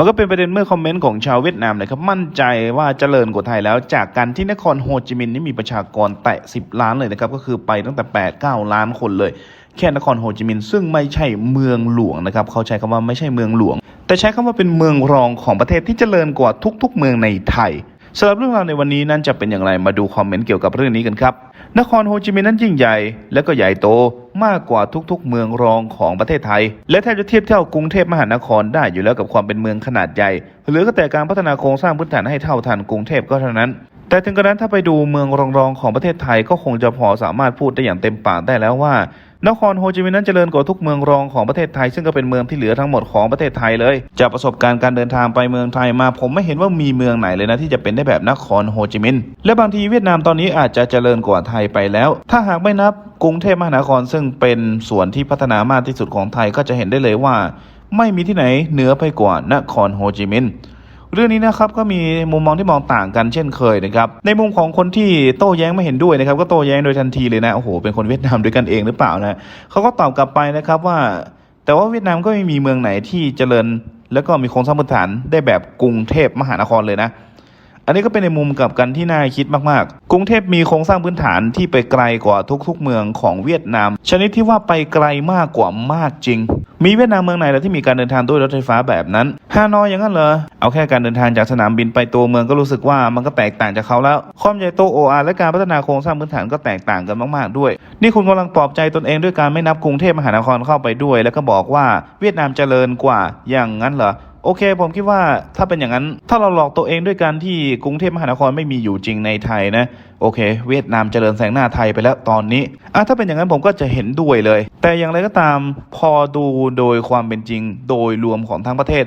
มันก็เป็นประเด็นเมื่อคอมเมนต์ของชาวเวียดนามนะครับมั่นใจว่าเจริญกว่าไทยแล้ว จากการที่นครโฮจิมินห์นี่มีประชากรแตะ 10 ล้านเลยนะครับก็คือไปตั้งแต่ 8 9 ล้านคนเลย แค่นครโฮจิมินห์ซึ่งไม่ใช่เมืองหลวงนะครับเขาใช้คำว่าไม่ใช่เมืองหลวง แต่ใช้คำว่าเป็นเมืองรองของประเทศที่เจริญกว่าทุก ๆ เมืองในไทยสำหรับเรื่องราวในวันนี้นั้นจะเป็นอย่างไรมาดูคอมเมนต์เกี่ยวกับเรื่องนี้กันครับ นครโฮจิมินห์นั้นยิ่งใหญ่ และก็ใหญ่โตมากกว่าทุกๆ เมืองรองของประเทศไทย และแทบจะเทียบเท่ากรุงเทพมหานครได้อยู่แล้วกับความเป็นเมืองขนาดใหญ่หรือก็แต่การพัฒนาโครงสร้างพื้นฐานให้เท่าทันกรุงเทพก็เท่านั้น แต่ถึงกระนั้นถ้าไปดูเมืองรองๆของประเทศไทยก็คงจะพอสามารถพูดได้อย่างเต็มปากได้แล้วว่า นครโฮจิมินห์นั้นเจริญกว่าทุกเมืองรองของประเทศไทย ซึ่งก็เป็นเมืองที่เหลือทั้งหมดของประเทศไทยเลย จากประสบการณ์การเดินทางไปเมืองไทยมา ผมไม่เห็นว่ามีเมืองไหนเลยนะที่จะเป็นได้แบบนครโฮจิมินห์และบางทีเวียดนามตอนนี้อาจจะเจริญกว่าไทยไปแล้ว ถ้าหากไม่นับกรุงเทพมหานครซึ่งเป็นส่วนที่พัฒนามากที่สุดของไทยก็จะเห็นได้เลยว่า ไม่มีที่ไหนเหนือไปกว่านครโฮจิมินห์ เรื่องนี้นะครับก็มีมุมมองที่มองต่างกันเช่นเคยนะครับในมุมของคนที่โต้แย้งไม่เห็นด้วยนะครับก็โต้แย้งโดยทันทีเลยนะโอ้โหเป็นคนเวียดนามด้วยกันเองหรือเปล่านะเขาก็ตอบกลับไปนะครับว่า แต่ว่าเวียดนามก็ไม่มีเมืองไหนที่เจริญ แล้วก็มีโครงสร้างพื้นฐานได้แบบกรุงเทพมหานครเลยนะอันนี้ก็เป็นในมุมกลับกันที่น่าคิดมากๆ กรุงเทพมีโครงสร้างพื้นฐานที่ไปไกลกว่าทุกๆ เมืองของเวียดนาม ชนิดที่ว่าไปไกลมากกว่ามากจริง มีเวียดนามเมืองไหนแล้วที่มีการเดินทางด้วยรถไฟฟ้าแบบนั้นฮานอยอย่างนั้นเหรอเอาแค่การเดินทางจากสนามบินไปตัวเมืองก็รู้สึกว่ามันก็แตกต่างจากเขาแล้ว ความใหญ่โตโออาและการพัฒนาโครงสร้างพื้นฐานก็แตกต่างกันมากๆด้วย นี่คุณกำลังปลอบใจตนเองด้วยการไม่นับกรุงเทพมหานครเข้าไปด้วย แล้วก็บอกว่าเวียดนามเจริญกว่าอย่างนั้นเหรอโอเค ผมคิดว่าถ้าเป็นอย่างนั้น ถ้าเราหลอกตัวเองด้วยการที่กรุงเทพมหานครไม่มีอยู่จริงในไทยนะ โอเค เวียดนามเจริญแซงหน้าไทยไปแล้วตอนนี้อะถ้าเป็นอย่างนั้นผมก็จะเห็นด้วยเลย แต่อย่างไรก็ตามพอดูโดยความเป็นจริง โดยรวมของทั้งประเทศ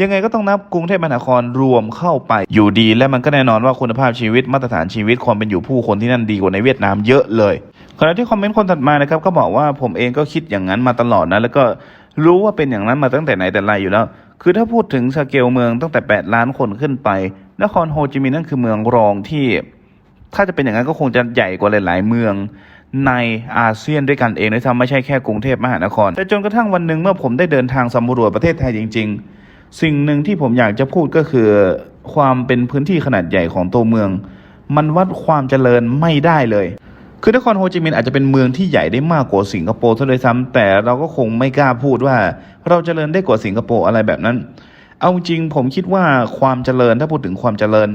ยังไงก็ต้องนับกรุงเทพมหานครรวมเข้าไปอยู่ดี และมันก็แน่นอนว่าคุณภาพชีวิตมาตรฐานชีวิตความเป็นอยู่ผู้คนที่นั่นดีกว่าในเวียดนามเยอะเลยขณะที่คอมเมนต์คนถัดมานะครับก็บอกว่าผมเองก็คิดอย่างนั้นมาตลอดนะแล้วก็รู้ว่าเป็นอย่างนั้นมาตั้งแต่ไหนแต่ไรอยู่แล้ว คือถ้าพูดถึงสเกลเมืองตั้งแต่ 8 ล้านคนขึ้นไป นครโฮจิมินห์นั่นคือเมืองรองที่ ถ้าจะเป็นอย่างนั้นก็คงจะใหญ่กว่าหลาย ๆ เมืองในอาเซียนด้วยกันเองนะทำไม่ใช่แค่กรุงเทพมหานคร แต่จนกระทั่งวันหนึ่งเมื่อผมได้เดินทางสำรวจประเทศไทยจริง ๆ สิ่งหนึ่งที่ผมอยากจะพูดก็คือ ความเป็นพื้นที่ขนาดใหญ่ของตัวเมือง มันวัดความเจริญไม่ได้เลย คือนครโฮจิมินห์อาจจะเป็นเมืองที่ใหญ่ได้มากกว่าสิงคโปร์ซะเลยซ้ำแต่เราก็คงไม่กล้าพูดว่า เราเจริญได้กว่าสิงคโปร์อะไรแบบนั้น เอาจริงผมคิดว่าความเจริญถ้าพูดถึงความเจริญ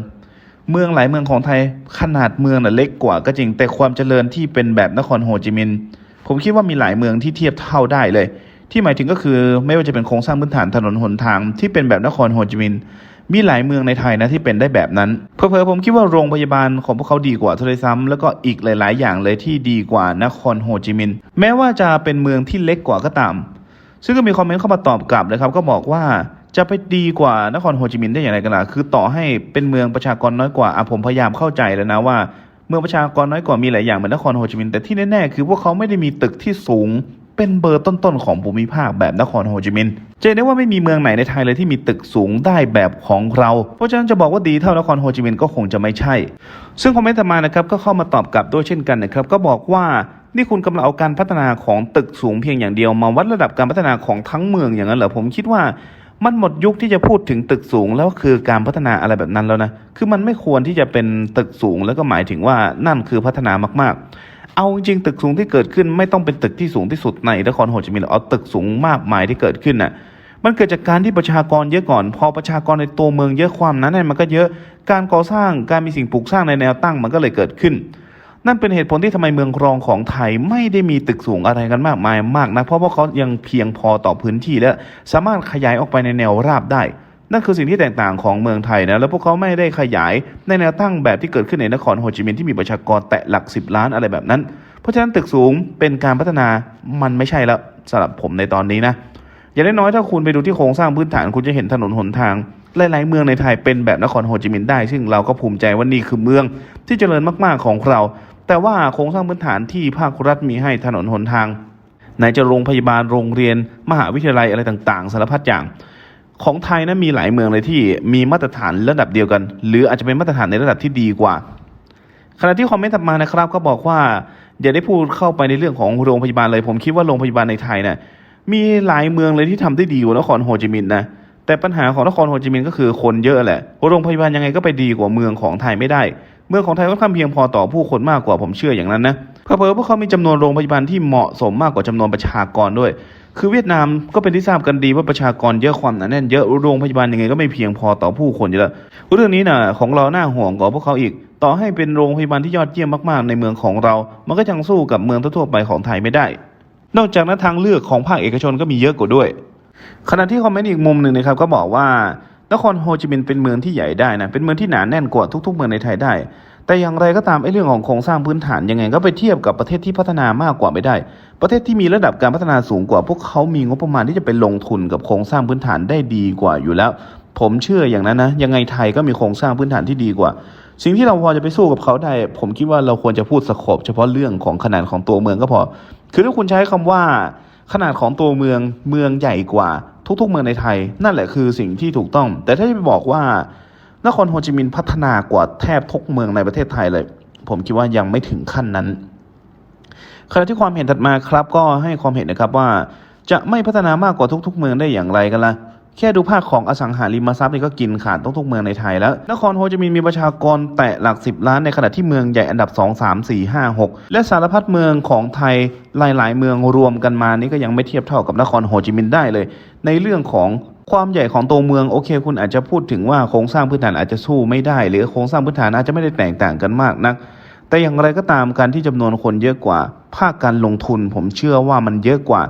เมืองหลายเมืองของไทยขนาดเมืองน่ะเล็กกว่าก็จริงแต่ความเจริญที่เป็นแบบนครโฮจิมินห์ผมคิดว่ามีหลายเมืองที่เทียบเท่าได้เลย ที่หมายถึงก็คือไม่ว่าจะเป็นโครงสร้างพื้นฐานถนนหนทางที่เป็นแบบนครโฮจิมินห์มีหลายเมืองในไทยนะที่เป็นได้แบบนั้น เพอๆผมคิดว่าโรงพยาบาลของพวกเขาดีกว่าทะเลซ้ำแล้วก็อีกหลาย ๆ อย่างเลยที่ดีกว่านครโฮจิมินห์แม้ว่าจะเป็นเมืองที่เล็กกว่าก็ตาม ซึ่งก็มีคอมเมนต์เข้ามาตอบกลับนะครับ ก็บอกว่า จะไปดีกว่านครโฮจิมินห์ได้อย่างไรกันล่ะ คือต่อให้เป็นเมืองประชากรน้อยกว่าอะผมพยายามเข้าใจแล้วนะว่า เมืองประชากรน้อยกว่ามีหลายอย่างเหมือนนครโฮจิมินห์แต่ที่แน่ๆคือพวกเขาไม่ได้มีตึกที่สูงเป็นเบอร์ต้นๆ ของภูมิภาคแบบนครโฮจิมินห์จะเห็นได้ว่าไม่มีเมืองไหนในไทยเลยที่มีตึกสูงได้แบบของเรา เพราะฉะนั้นจะบอกว่าดีเท่านครโฮจิมินห์ก็คงจะไม่ใช่ ซึ่งคอมเมนต์มานะครับก็เข้ามาตอบกลับด้วยเช่นกันนะครับ ก็บอกว่านี่คุณกำลังเอาการพัฒนาของตึกสูงเพียงอย่างเดียวมาวัดระดับการพัฒนาของทั้งเมืองอย่างนั้นเหรอผมคิดว่า มันหมดยุคที่จะพูดถึงตึกสูงแล้วคือการพัฒนาอะไรแบบนั้นแล้วนะ คือมันไม่ควรที่จะเป็นตึกสูงแล้วก็หมายถึงว่านั่นคือพัฒนามาก ๆ เอาจริงๆตึกสูงที่เกิดขึ้นไม่ต้องเป็นตึกที่สูงที่สุดในนครโฮจิมินห์หรอกเอาตึกสูงมากมายที่เกิดขึ้นน่ะ มันเกิดจากการที่ประชากรเยอะก่อน พอประชากรในตัวเมืองเยอะความนั้นน่ะมันก็เยอะ การก่อสร้างการมีสิ่งปลูกสร้างในแนวตั้งมันก็เลยเกิดขึ้น นั่นเป็นเหตุผลที่ทำไมเมืองรองของไทยไม่ได้มีตึกสูงอะไรกันมากมายมากนะเพราะว่าเขายังเพียงพอต่อพื้นที่และสามารถขยายออกไปในแนวราบได้ นั่นคือสิ่งที่แตกต่างของเมืองไทยนะแล้วพวกเขาไม่ได้ขยายในแนวตั้งแบบที่เกิดขึ้นในนครโฮจิมินห์ที่มีประชากรแตะหลักสิบล้านอะไรแบบนั้น เพราะฉะนั้นตึกสูงเป็นการพัฒนามันไม่ใช่แล้วสำหรับผมในตอนนี้นะอย่างน้อยๆถ้าคุณไปดูที่โครงสร้างพื้นฐานคุณจะเห็นถนนหนทาง หลาย ๆ เมืองในไทยเป็นแบบนครโฮจิมินห์ได้ ซึ่งเราก็ภูมิใจว่านี่คือเมืองที่เจริญมาก ๆ ของเรา แต่ว่าโครงสร้างพื้นฐานที่ภาครัฐมีให้ถนนหนทางไหนจะโรงพยาบาลโรงเรียน มหาวิทยาลัยอะไรต่าง ๆ สารพัดอย่าง ของไทยนะมีหลายเมืองเลยที่มีมาตรฐานระดับเดียวกัน หรืออาจจะเป็นมาตรฐานในระดับที่ดีกว่าขณะที่คอมเมนต์ถัดมานะครับ ก็บอกว่าอย่าได้พูดเข้าไปในเรื่องของโรงพยาบาลเลย ผมคิดว่าโรงพยาบาลในไทยเนี่ยมีหลายเมืองเลยที่ทำได้ดีกว่านครโฮจิมินห์นะแต่ปัญหาของนครโฮจิมินห์ก็คือคนเยอะแหละโรงพยาบาลยังไงก็ไปดีกว่าเมืองของไทยไม่ได้ เมืองของไทยก็ค่อนข้างเพียงพอต่อผู้คนมากกว่าผมเชื่ออย่างนั้นนะเพอเพอพวกเขามีจำนวนโรงพยาบาลที่เหมาะสมมากกว่าจำนวนประชากรด้วย คือเวียดนามก็เป็นที่ทราบกันดีว่าประชากรเยอะความหนาแน่นเยอะโรงพยาบาลยังไงก็ไม่เพียงพอต่อผู้คนอยู่แล้วเรื่องนี้นะของเราหน้าห่วงกว่าพวกเขาอีก ต่อให้เป็นโรงพยาบาลที่ยอดเยี่ยมมากๆในเมืองของเรา มันก็ยังสู้กับเมืองทั่วไปของไทยไม่ได้ นอกจากนั้นทางเลือกของภาคเอกชนก็มีเยอะกว่าด้วย ขณะที่คอมเมนต์อีกมุมหนึ่งนะครับก็บอกว่า นครโฮจิมินห์เป็นเมืองที่ใหญ่ได้นะ เป็นเมืองที่หนาแน่นกว่าทุกๆ เมืองในไทยได้ แต่อย่างไรก็ตามไอ้เรื่องของโครงสร้างพื้นฐานยังไงก็ไปเทียบกับประเทศที่พัฒนามากกว่าไม่ได้ ประเทศที่มีระดับการพัฒนาสูงกว่า พวกเขามีงบประมาณที่จะไปลงทุนกับโครงสร้างพื้นฐานได้ดีกว่าอยู่แล้ว ผมเชื่ออย่างนั้นนะ ยังไงไทยก็มีโครงสร้างพื้นฐานที่ดีกว่า สิ่งที่เราพอจะไปสู้กับเขาได้ ผมคิดว่าเราควรจะพูดสโคบเฉพาะเรื่องของขนาดของตัวเมืองก็พอ คือถ้าคุณใช้คำว่าขนาดของตัวเมืองเมืองใหญ่กว่า ทุกๆ เมืองในไทย นั่นแหละคือสิ่งที่ถูกต้อง แต่ถ้าจะไปบอกว่านครโฮจิมินห์พัฒนากว่าแทบทุกเมืองในประเทศไทยเลย ผมคิดว่ายังไม่ถึงขั้นนั้นขณะที่ความเห็นถัดมาครับก็ให้ความเห็นนะครับว่าจะไม่พัฒนามากกว่าทุก ๆ เมืองได้อย่างไรกันล่ะ แค่ดูภาคของอสังหาริมทรัพย์นี่ก็กินขาดต้องทุกเมืองในไทยแล้ว นครโฮจิมินห์มีประชากรแตะหลัก 10 ล้านในขณะที่เมืองใหญ่อันดับ 2 3 4 5 6 และสารพัดเมืองของไทยหลาย ๆ เมืองรวมกันมานี่ก็ยังไม่เทียบเท่ากับนครโฮจิมินห์ได้เลย ในเรื่องของความใหญ่ของตัวเมืองโอเค คุณอาจจะพูดถึงว่าโครงสร้างพื้นฐานอาจจะสู้ไม่ได้ หรือโครงสร้างพื้นฐานอาจจะไม่ได้แตกต่างกันมากนัก แต่อย่างไรก็ตามการที่จำนวนคนเยอะกว่า ภาคการลงทุนผมเชื่อว่ามันเยอะกว่า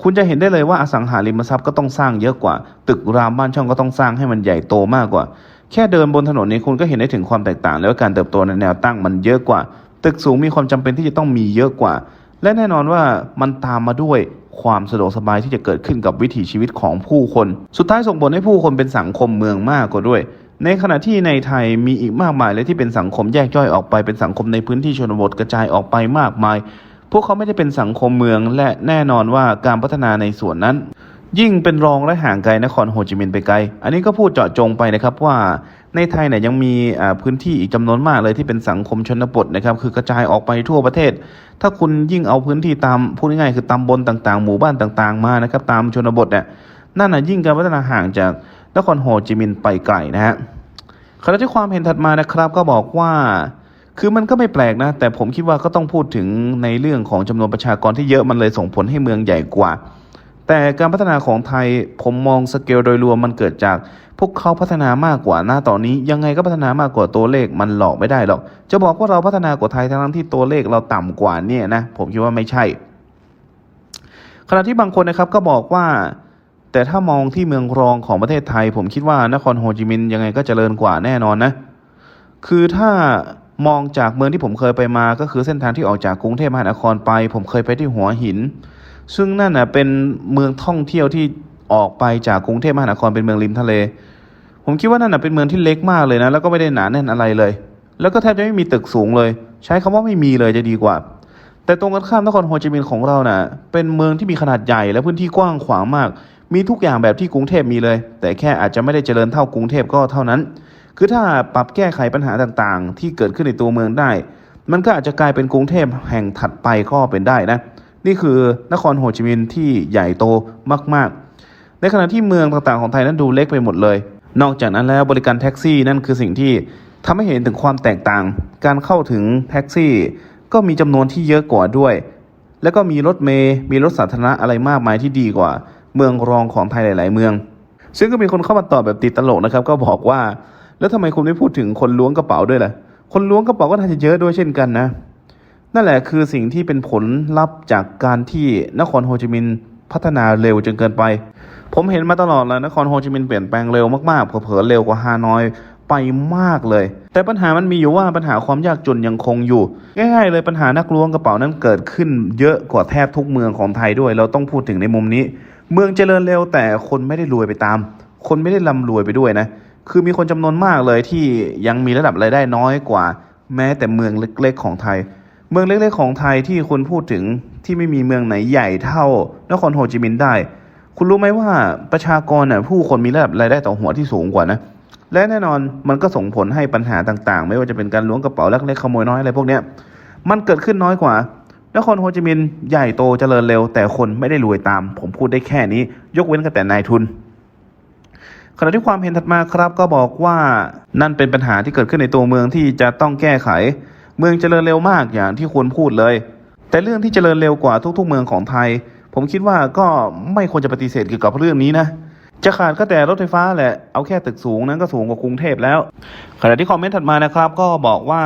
คุณจะเห็นได้เลยว่าอสังหาริมทรัพย์ก็ต้องสร้างเยอะกว่า ตึกรามบ้านช่องก็ต้องสร้างให้มันใหญ่โตมากกว่า แค่เดินบนถนนนี้คุณก็เห็นได้ถึงความแตกต่าง แล้วการเติบโตในแนวตั้งมันเยอะกว่า ตึกสูงมีความจำเป็นที่จะต้องมีเยอะกว่า และแน่นอนว่ามันตามมาด้วยความสะดวกสบายที่จะเกิดขึ้นกับวิถีชีวิตของผู้คน สุดท้ายส่งผลให้ผู้คนเป็นสังคมเมืองมากกว่าด้วย ในขณะที่ในไทยมีอีกมากมายเลยที่เป็นสังคมแยกย่อยออกไปเป็นสังคมในพื้นที่ชนบทกระจายออกไปมากมาย พวกเขาไม่ได้เป็นสังคมเมืองและแน่นอนว่าการพัฒนาในส่วนนั้น ยิ่งเป็นรองและห่างไกลนครโฮจิมินห์ไปไกล อันนี้ก็พูดเจาะจงไปนะครับว่าในไทยเนี่ยยังมีพื้นที่อีกจำนวนมากเลยที่เป็นสังคมชนบทนะครับคือกระจายออกไปทั่วประเทศ ถ้าคุณยิ่งเอาพื้นที่ตามพูดง่ายๆคือตำบลต่างๆ หมู่บ้านต่างๆมานะครับตามชนบทเนี่ยนั่นน่ะยิ่งการพัฒนาห่างจากนครโฮจิมินห์ไปไกลนะฮะขณะที่ความเห็นถัดมานะครับก็บอกว่า คือมันก็ไม่แปลกนะ แต่ผมคิดว่าก็ต้องพูดถึงในเรื่องของจำนวนประชากรที่เยอะมันเลยส่งผลให้เมืองใหญ่กว่า แต่การพัฒนาของไทยผมมองสเกลโดยรวมมันเกิดจาก พวกเขาพัฒนามากกว่าหน้าตอนนี้ ยังไงก็พัฒนามากกว่าตัวเลขมันหลอกไม่ได้หรอกจะบอกว่าเราพัฒนากว่าไทยทั้งที่ตัวเลขเราต่ำกว่าเนี่ยนะผมคิดว่าไม่ใช่ขณะที่บางคนนะครับก็บอกว่าแต่ถ้ามองที่เมืองรองของประเทศไทย ผมคิดว่านครโฮจิมินห์ยังไงก็เจริญกว่าแน่นอนนะ คือถ้า มองจากเมืองที่ผมเคยไปมาก็คือเส้นทางที่ออกจากกรุงเทพมหานครไป ผมเคยไปที่หัวหิน ซึ่งนั่นนะเป็นเมืองท่องเที่ยวที่ออกไปจากกรุงเทพมหานครเป็นเมืองริมทะเล ผมคิดว่านั่นนะเป็นเมืองที่เล็กมากเลยนะ แล้วก็ไม่ได้หนาแน่นอะไรเลย แล้วก็แทบจะไม่มีตึกสูงเลย ใช้คำว่าไม่มีเลยจะดีกว่า แต่ตรงกันข้ามนครโฮจิมินห์ของเราน่ะ เป็นเมืองที่มีขนาดใหญ่และพื้นที่กว้างขวางมาก มีทุกอย่างแบบที่กรุงเทพมีเลย แต่แค่อาจจะไม่ได้เจริญเท่ากรุงเทพก็เท่านั้น คือถ้าปรับแก้ไขปัญหาต่างๆ ที่เกิดขึ้นในตัวเมืองได้ มันก็อาจจะกลายเป็นกรุงเทพแห่งถัดไปก็เป็นได้นะ นี่คือนครโฮจิมินห์ที่ใหญ่โตมากๆ ในขณะที่เมืองต่างๆของไทยนั้นดูเล็กไปหมดเลย นอกจากนั้นแล้วบริการแท็กซี่นั่นคือสิ่งที่ทำให้เห็นถึงความแตกต่าง การเข้าถึงแท็กซี่ ก็มีจำนวนที่เยอะกว่าด้วย แล้วก็มีรถเมย์มีรถสาธารณะอะไรมากมายที่ดีกว่า เมืองรองของไทยหลาย ๆ เมือง ซึ่งก็มีคนเข้ามาตอบแบบติดตลกนะครับ ก็บอกว่า แล้วทำไมคุณไม่พูดถึงคนล้วงกระเป๋าด้วยล่ะ คนล้วงกระเป๋าก็น่าจะเยอะด้วยเช่นกันนะ นั่นแหละคือสิ่งที่เป็นผลลัพธ์จากการที่นครโฮจิมินห์พัฒนาเร็วจนเกินไป ผมเห็นมาตลอดแล้วนครโฮจิมินห์เปลี่ยนแปลงเร็วมากๆ เผลอๆเร็วกว่าฮานอยไปมากเลย แต่ปัญหามันมีอยู่ว่าปัญหาความยากจนยังคงอยู่ ง่ายๆเลยปัญหานักล้วงกระเป๋านั้นเกิดขึ้นเยอะกว่าแทบทุกเมืองของไทยด้วย เราต้องพูดถึงในมุมนี้ เมืองเจริญเร็วแต่คนไม่ได้รวยไปตาม คนไม่ได้ร่ำรวยไปด้วยนะ คือมีคนจำนวนมากเลยที่ยังมีระดับรายได้น้อยกว่า แม้แต่เมืองเล็กๆ ของไทย เมืองเล็กๆ ของไทยที่คุณพูดถึงที่ไม่มีเมืองไหนใหญ่เท่านครโฮจิมินห์ได้ คุณรู้ไหมว่าประชากรน่ะผู้คนมีระดับรายได้ต่อหัวที่สูงกว่านะ และแน่นอนมันก็ส่งผลให้ปัญหาต่างๆ ไม่ว่าจะเป็นการล้วงกระเป๋าลักเล็กขโมยน้อยอะไรพวกเนี้ยมันเกิดขึ้นน้อยกว่านครโฮจิมินห์ใหญ่โตเจริญเร็ว แต่คนไม่ได้รวยตาม ผมพูดได้แค่นี้ ยกเว้นกันแต่นายทุน ขณะที่ความเห็นถัดมาครับก็บอกว่านั่นเป็นปัญหาที่เกิดขึ้นในตัวเมืองที่จะต้องแก้ไข เมืองเจริญเร็วมากอย่างที่ควรพูดเลย แต่เรื่องที่เจริญเร็วกว่าทุกๆ เมืองของไทย ผมคิดว่าก็ไม่ควรจะปฏิเสธเกี่ยวกับเรื่องนี้นะจะขาดก็แต่รถไฟฟ้าแหละ เอาแค่ตึกสูงนั้นก็สูงกว่ากรุงเทพแล้ว ขณะที่คอมเมนต์ถัดมานะครับ ก็บอกว่า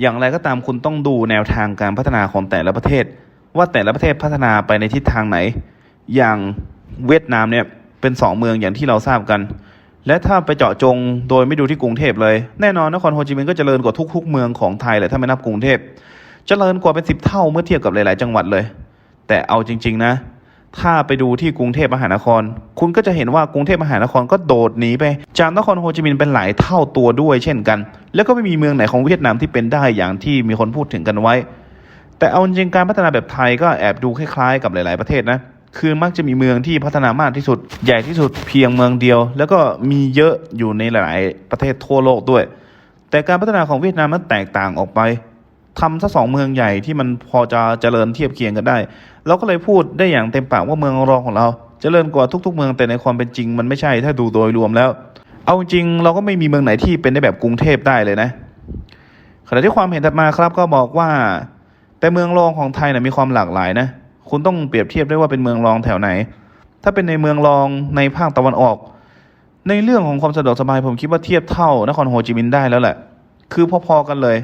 อย่างไรก็ตามคุณต้องดูแนวทางการพัฒนาของแต่ละประเทศ ว่าแต่ละประเทศพัฒนาไปในทิศทางไหน อย่างเวียดนามเนี่ย เป็นสองเมืองอย่างที่เราทราบกัน และถ้าไปเจาะจงโดยไม่ดูที่กรุงเทพเลย แน่นอนนครโฮจิมินห์ก็เจริญกว่าทุกๆ เมืองของไทยแหละถ้าไม่นับกรุงเทพเจริญกว่าเป็นสิบเท่าเมื่อเทียบกับหลายๆ จังหวัดเลย แต่เอาจริง ๆ นะ ถ้าไปดูที่กรุงเทพมหานคร คุณก็จะเห็นว่ากรุงเทพมหานครก็โดดหนีไปจากนครโฮจิมินห์เป็นหลายเท่าตัวด้วย เช่นกัน แล้วก็ไม่มีเมืองไหนของเวียดนามที่เป็นได้อย่างที่มีคนพูดถึงกันไว้ แต่เอาจริงการพัฒนาแบบไทยก็แอบดูคล้ายๆ กับหลาย ๆประเทศนะ คือมักจะมีเมืองที่พัฒนามากที่สุด ใหญ่ที่สุดเพียงเมืองเดียว แล้วก็มีเยอะอยู่ในหลายๆประเทศทั่วโลกด้วย แต่การพัฒนาของเวียดนามนั้นแตกต่างออกไปทำซะสองเมืองใหญ่ที่มันพอจะเจริญเทียบเคียงกันได้ เราก็เลยพูดได้อย่างเต็มปากว่าเมืองรองของเราเจริญกว่าทุก ๆ เมืองแต่ในความเป็นจริงมันไม่ใช่ถ้าดูโดยรวมแล้ว เอาจริงเราก็ไม่มีเมืองไหนที่เป็นได้แบบกรุงเทพได้เลยนะ ขณะที่ความเห็นถัดมาครับก็บอกว่า แต่เมืองรองของไทยน่ะมีความหลากหลายนะ คุณต้องเปรียบเทียบได้ว่าเป็นเมืองรองแถวไหน ถ้าเป็นในเมืองรองในภาคตะวันออก ในเรื่องของความสะดวกสบายผมคิดว่าเทียบเท่านครโฮจิมินห์ได้แล้วแหละ คือพอๆกันเลย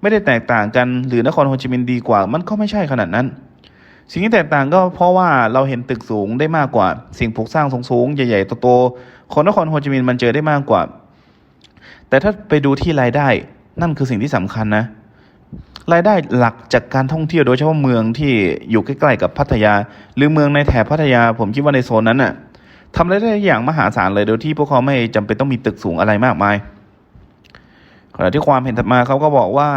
ไม่ได้แตกต่างกันหรือนครโฮจิมินห์ดีกว่า มันก็ไม่ใช่ขนาดนั้น สิ่งที่แตกต่างก็เพราะว่าเราเห็นตึกสูงได้มากกว่า สิ่งปลูกสร้างสูงๆใหญ่ๆโตๆของนครโฮจิมินห์มันเจอได้มากกว่า แต่ถ้าไปดูที่รายได้นั่นคือสิ่งที่สำคัญนะ รายได้หลักจากการท่องเที่ยวโดยเฉพาะเมืองที่อยู่ใกล้ๆกับพัทยา หรือเมืองในแถบพัทยา ผมคิดว่าในโซนนั้นน่ะทำรายได้อย่างมหาศาลเลยโดยที่พวกเขาไม่จำเป็นต้องมีตึกสูงอะไรมากมายขณะที่ความเห็นถัดมาเขาก็บอกว่า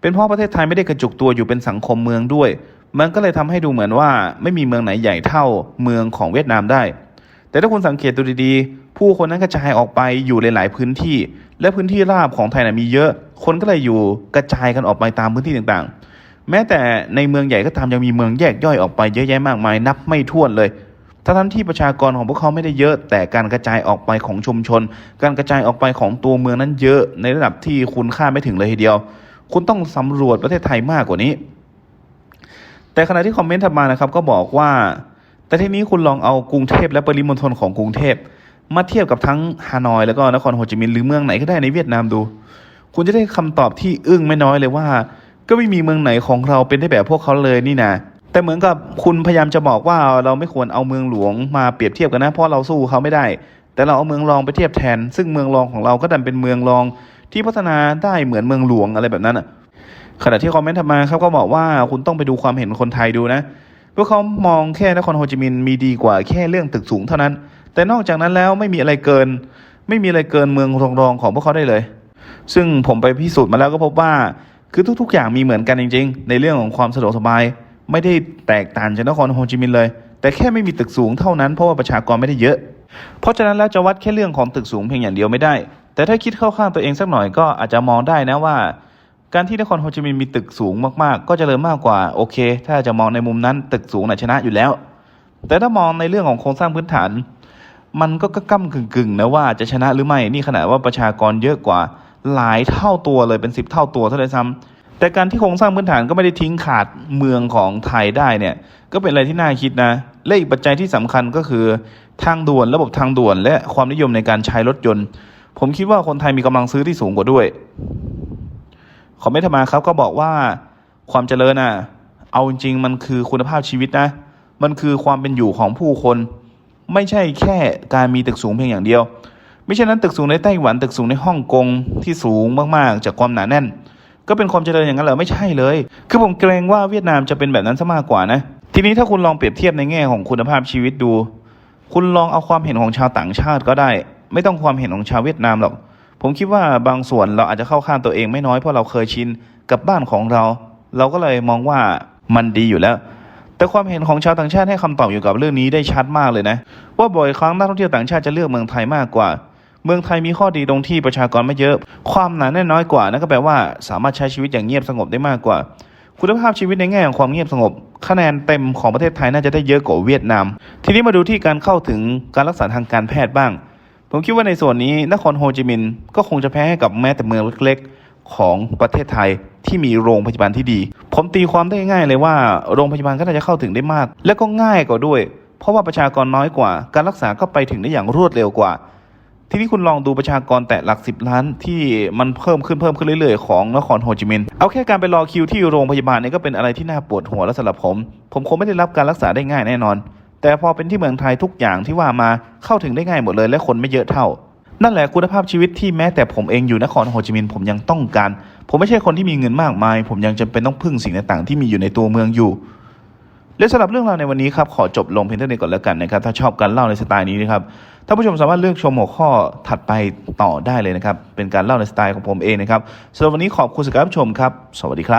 เป็นเพราะประเทศไทยไม่ได้กระจุกตัวอยู่เป็นสังคมเมืองด้วย มันก็เลยทำให้ดูเหมือนว่าไม่มีเมืองไหนใหญ่เท่าเมืองของเวียดนามได้ แต่ถ้าคุณสังเกตดูดีๆ ผู้คนนั้นกระจายออกไปอยู่หลายๆพื้นที่ และพื้นที่ราบของไทยนะมีเยอะ คนก็เลยอยู่กระจายกันออกไปตามพื้นที่ต่างๆ แม้แต่ในเมืองใหญ่ก็ตามยังมีเมืองแยกย่อยออกไปเยอะแยะมากมาย นับไม่ถ้วนเลยทั้งที่ประชากรของพวกเขาไม่ได้เยอะ แต่การกระจายออกไปของชุมชน การกระจายออกไปของตัวเมืองนั้นเยอะในระดับที่คุณค่าไม่ถึงเลยทีเดียว คุณต้องสำรวจประเทศไทยมากกว่านี้ แต่ขณะที่คอมเมนต์ถัดมานะครับก็บอกว่า แต่ทีนี้คุณลองเอากรุงเทพและปริมณฑลของกรุงเทพ มาเทียบกับทั้งฮานอยแล้วก็นครโฮจิมินห์หรือเมืองไหนก็ได้ในเวียดนามดู คุณจะได้คำตอบที่อึ้งไม่น้อยเลยว่า ก็ไม่มีเมืองไหนของเราเป็นได้แบบพวกเขาเลยนี่นะแต่เหมือนกับคุณพยายามจะบอกว่าเราไม่ควรเอาเมืองหลวงมาเปรียบเทียบกันนะเพราะเราสู้เขาไม่ได้ แต่เราเอาเมืองรองไปเทียบแทน ซึ่งเมืองรองของเราก็ดันเป็นเมืองรองที่พัฒนาได้เหมือนเมืองหลวงอะไรแบบนั้นอะขณะที่คอมเมนต์ถัดมาครับก็บอกว่าคุณต้องไปดูความเห็นคนไทยดูนะพวกเขามองแค่นครโฮจิมินห์มีดีกว่าแค่เรื่องตึกสูงเท่านั้น แต่นอกจากนั้นแล้วไม่มีอะไรเกิน ไม่มีอะไรเกินเมืองรองรองของพวกเขาได้เลย ซึ่งผมไปพิสูจน์มาแล้วก็พบว่าคือทุก ๆ อย่างมีเหมือนกันจริง ๆ ในเรื่องของความสะดวกสบาย ไม่ได้แตกต่างจากนครโฮจิมินห์เลย แต่แค่ไม่มีตึกสูงเท่านั้นเพราะว่าประชากรไม่ได้เยอะ เพราะฉะนั้นแล้วจะวัดแค่เรื่องของตึกสูงเพียงอย่างเดียวไม่ได้ แต่ถ้าคิดเข้าข้างตัวเองสักหน่อยก็อาจจะมองได้นะว่า การที่นครโฮจิมินห์มีตึกสูงมากๆ ก็จเจริญมากกว่าโอเค ถ้าจะมองในมุมนั้นตึกสูงน่ะชนะอยู่แล้ว แต่ถ้ามองในเรื่องของโครงสร้างพื้นฐาน มันก็ก้ำกึ่งๆนะว่าจะชนะหรือไม่ นี่ขนาดว่าประชากรเยอะกว่า หลายเท่าตัวเลยเป็นสิบเท่าตัวเท่าไรซ้ำแต่การที่โครงสร้างพื้นฐานก็ไม่ได้ทิ้งขาดเมืองของไทยได้เนี่ย ก็เป็นอะไรที่น่าคิดนะ และอีกปัจจัยที่สำคัญก็คือทางด่วนระบบทางด่วน และความนิยมในการใช้รถยนต์ ผมคิดว่าคนไทยมีกำลังซื้อที่สูงกว่าด้วยขอไม่ธรรมาครับก็บอกว่าความเจริญน่ะ เอาจริงๆมันคือคุณภาพชีวิตนะ มันคือความเป็นอยู่ของผู้คน ไม่ใช่แค่การมีตึกสูงเพียงอย่างเดียว ไม่ใช่นั้นตึกสูงในไต้หวันตึกสูงในฮ่องกงที่สูงมากๆ จากความหนาแน่น ก็เป็นความเจริญอย่างนั้นเหรอไม่ใช่เลย คือผมเกรงว่าเวียดนามจะเป็นแบบนั้นซะมากกว่านะ ทีนี้ถ้าคุณลองเปรียบเทียบในแง่ของคุณภาพชีวิตดู คุณลองเอาความเห็นของชาวต่างชาติก็ได้ ไม่ต้องความเห็นของชาวเวียดนามหรอก ผมคิดว่าบางส่วนเราอาจจะเข้าข้างตัวเองไม่น้อยเพราะเราเคยชินกับบ้านของเรา เราก็เลยมองว่ามันดีอยู่แล้ว แต่ความเห็นของชาวต่างชาติให้คำตอบอยู่กับเรื่องนี้ได้ชัดมากเลยนะ ว่าบ่อยครั้งนักท่องเที่ยวต่างชาติจะเลือกเมืองไทยมากกว่า เมืองไทยมีข้อดีตรงที่ประชากรไม่เยอะ ความหนาแน่นน้อยกว่านั่นก็แปลว่าสามารถใช้ชีวิตอย่างเงียบสงบได้มากกว่า คุณภาพชีวิตในแง่ของความเงียบสงบ คะแนนเต็มของประเทศไทยน่าจะได้เยอะกว่าเวียดนาม ทีนี้มาดูที่การเข้าถึงการรักษาทางการแพทย์บ้าง ผมคิดว่าในส่วนนี้นครโฮจิมินห์ก็คงจะแพ้ให้กับแม้แต่เมืองเล็กๆ ของประเทศไทยที่มีโรงพยาบาลที่ดี ผมตีความได้ง่ายเลยว่าโรงพยาบาลก็น่าจะเข้าถึงได้มาก และก็ง่ายกว่าด้วย เพราะว่าประชากรน้อยกว่า การรักษาก็ไปถึงได้อย่างรวดเร็วกว่า ทีนี้คุณลองดูประชากรแตะหลักสิบล้านที่มันเพิ่มขึ้นเพิ่มขึ้นเรื่อยๆของนครโฮจิมินห์เอาแค่การไปรอคิวที่โรงพยาบาลเนี่ยก็เป็นอะไรที่น่าปวดหัวแล้วสำหรับผม ผมคงไม่ได้รับการรักษาได้ง่ายแน่นอน แต่พอเป็นที่เมืองไทยทุกอย่างที่ว่ามาเข้าถึงได้ง่ายหมดเลย และคนไม่เยอะเท่า นั่นแหละคุณภาพชีวิตที่แม้แต่ผมเองอยู่นครโฮจิมินห์ผมยังต้องการ ผมไม่ใช่คนที่มีเงินมากมาย ผมยังจำเป็นต้องพึ่งสิ่งต่างๆ ที่มีอยู่ในตัวเมืองอยู่ และสำหรับเรื่องราวในวันนี้ครับขอจบลงเพียงเท่านี้ก่อนแล้วกันนะครับ ถ้าชอบการเล่าในสไตล์นี้นะครับท่านผู้ชมสามารถเลือกชมหัวข้อถัดไปต่อได้เลยนะครับ เป็นการเล่าในสไตล์ของผมเองนะครับสำหรับวันนี้ขอบคุณสำหรับการรับชมครับ สวัสดีครับ